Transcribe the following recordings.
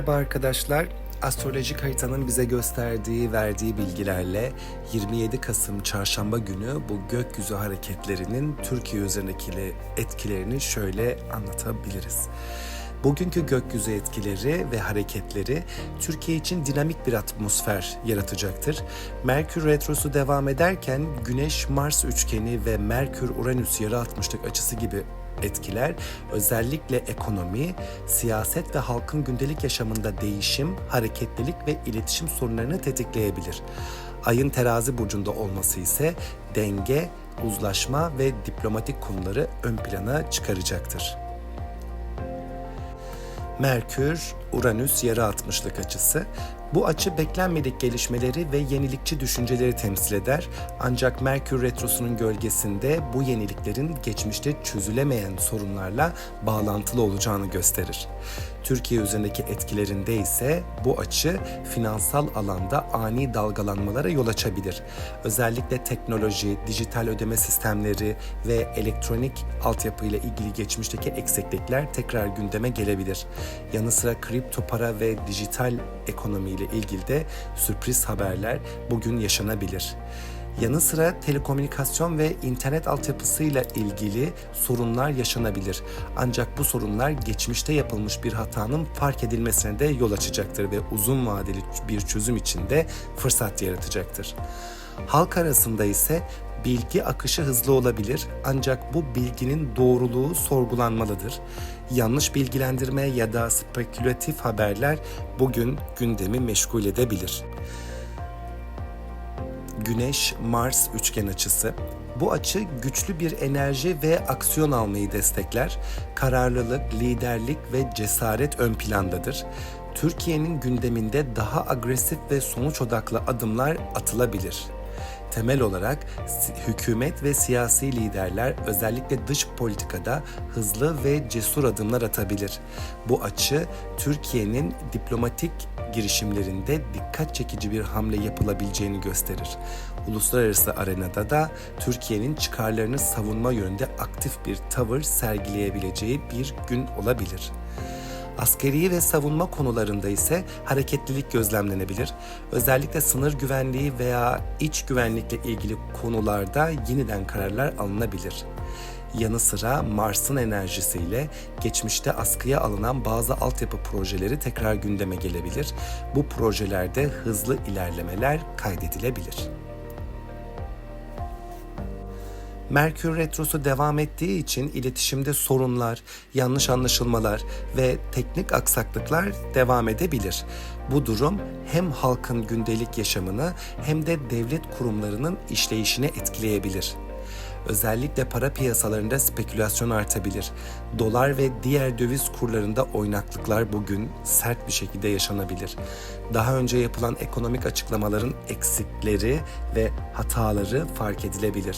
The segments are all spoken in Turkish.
Merhaba arkadaşlar. Astrolojik haritanın bize gösterdiği, verdiği bilgilerle 27 Kasım Çarşamba günü bu gökyüzü hareketlerinin Türkiye üzerindeki etkilerini şöyle anlatabiliriz. Bugünkü gökyüzü etkileri ve hareketleri Türkiye için dinamik bir atmosfer yaratacaktır. Merkür retrosu devam ederken Güneş-Mars üçgeni ve Merkür-Uranüs yarı 60'lık açısı gibi etkiler özellikle ekonomi, siyaset ve halkın gündelik yaşamında değişim, hareketlilik ve iletişim sorunlarını tetikleyebilir. Ayın terazi burcunda olması ise denge, uzlaşma ve diplomatik konuları ön plana çıkaracaktır. Merkür, Uranüs yarı 60'lık açısı. Bu açı beklenmedik gelişmeleri ve yenilikçi düşünceleri temsil eder. Ancak Merkür Retrosu'nun gölgesinde bu yeniliklerin geçmişte çözülemeyen sorunlarla bağlantılı olacağını gösterir. Türkiye üzerindeki etkilerinde ise bu açı finansal alanda ani dalgalanmalara yol açabilir. Özellikle teknoloji, dijital ödeme sistemleri ve elektronik altyapı ile ilgili geçmişteki eksiklikler tekrar gündeme gelebilir. Yanı sıra kripto para ve dijital ekonomi ile ilgili de sürpriz haberler bugün yaşanabilir. Yanı sıra telekomünikasyon ve internet altyapısıyla ilgili sorunlar yaşanabilir. Ancak bu sorunlar geçmişte yapılmış bir hatanın fark edilmesine de yol açacaktır ve uzun vadeli bir çözüm için de fırsat yaratacaktır. Halk arasında ise bilgi akışı hızlı olabilir ancak bu bilginin doğruluğu sorgulanmalıdır. Yanlış bilgilendirme ya da spekülatif haberler bugün gündemi meşgul edebilir. Güneş-Mars üçgen açısı. Bu açı güçlü bir enerji ve aksiyon almayı destekler. Kararlılık, liderlik ve cesaret ön plandadır. Türkiye'nin gündeminde daha agresif ve sonuç odaklı adımlar atılabilir. Temel olarak hükümet ve siyasi liderler özellikle dış politikada hızlı ve cesur adımlar atabilir. Bu açı Türkiye'nin diplomatik girişimlerinde dikkat çekici bir hamle yapılabileceğini gösterir. Uluslararası arenada da Türkiye'nin çıkarlarını savunma yönünde aktif bir tavır sergileyebileceği bir gün olabilir. Askeri ve savunma konularında ise hareketlilik gözlemlenebilir. Özellikle sınır güvenliği veya iç güvenlikle ilgili konularda yeniden kararlar alınabilir. Yanı sıra Mars'ın enerjisiyle geçmişte askıya alınan bazı altyapı projeleri tekrar gündeme gelebilir. Bu projelerde hızlı ilerlemeler kaydedilebilir. Merkür Retrosu devam ettiği için iletişimde sorunlar, yanlış anlaşılmalar ve teknik aksaklıklar devam edebilir. Bu durum hem halkın gündelik yaşamını hem de devlet kurumlarının işleyişini etkileyebilir. Özellikle para piyasalarında spekülasyon artabilir. Dolar ve diğer döviz kurlarında oynaklıklar bugün sert bir şekilde yaşanabilir. Daha önce yapılan ekonomik açıklamaların eksikleri ve hataları fark edilebilir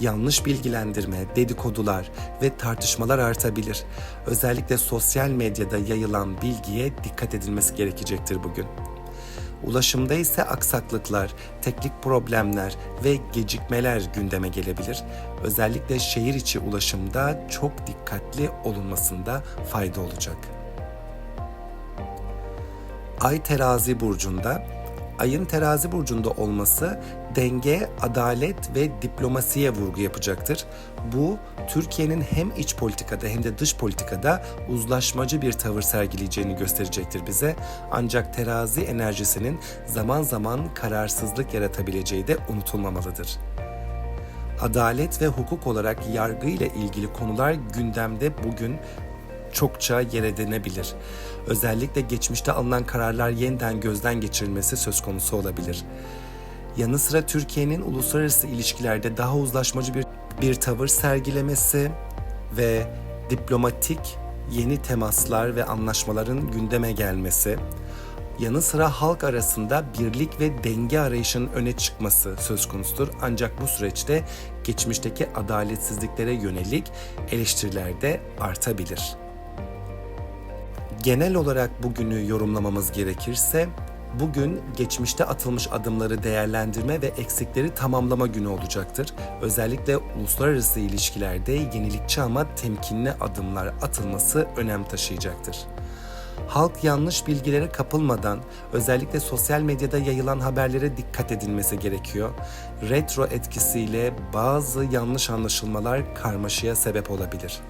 yanlış bilgilendirme, dedikodular ve tartışmalar artabilir. Özellikle sosyal medyada yayılan bilgiye dikkat edilmesi gerekecektir bugün. Ulaşımda ise aksaklıklar, teknik problemler ve gecikmeler gündeme gelebilir. Özellikle şehir içi ulaşımda çok dikkatli olunmasında fayda olacak. Ay terazi burcunda ayın terazi burcunda olması denge, adalet ve diplomasiye vurgu yapacaktır. Bu Türkiye'nin hem iç politikada hem de dış politikada uzlaşmacı bir tavır sergileyeceğini gösterecektir bize. Ancak terazi enerjisinin zaman zaman kararsızlık yaratabileceği de unutulmamalıdır adalet ve hukuk olarak yargı ile ilgili konular gündemde bugün çokça yer edinebilir. Özellikle geçmişte alınan kararlar yeniden gözden geçirilmesi söz konusu olabilir. Yanı sıra Türkiye'nin uluslararası ilişkilerde daha uzlaşmacı bir bir tavır sergilemesi ve diplomatik yeni temaslar ve anlaşmaların gündeme gelmesi, yanı sıra halk arasında birlik ve denge arayışının öne çıkması söz konusudur. Ancak bu süreçte geçmişteki adaletsizliklere yönelik eleştiriler de artabilir. Genel olarak bugünü yorumlamamız gerekirse Bugün geçmişte atılmış adımları değerlendirme ve eksikleri tamamlama günü olacaktır. Özellikle uluslararası ilişkilerde yenilikçi ama temkinli adımlar atılması önem taşıyacaktır. Halk yanlış bilgilere kapılmadan özellikle sosyal medyada yayılan haberlere dikkat edilmesi gerekiyor. Retro etkisiyle bazı yanlış anlaşılmalar karmaşaya sebep olabilir.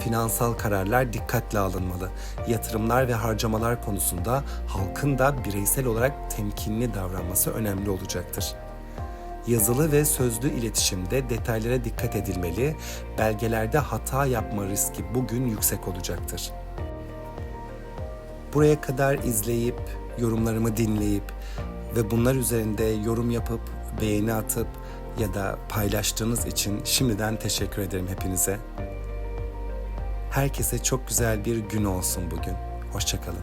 Finansal kararlar dikkatle alınmalı. Yatırımlar ve harcamalar konusunda halkın da bireysel olarak temkinli davranması önemli olacaktır. Yazılı ve sözlü iletişimde detaylara dikkat edilmeli, belgelerde hata yapma riski bugün yüksek olacaktır. Buraya kadar izleyip, yorumlarımı dinleyip ve bunlar üzerinde yorum yapıp, beğeni atıp ya da paylaştığınız için şimdiden teşekkür ederim hepinize. Herkese çok güzel bir gün olsun bugün. Hoşçakalın.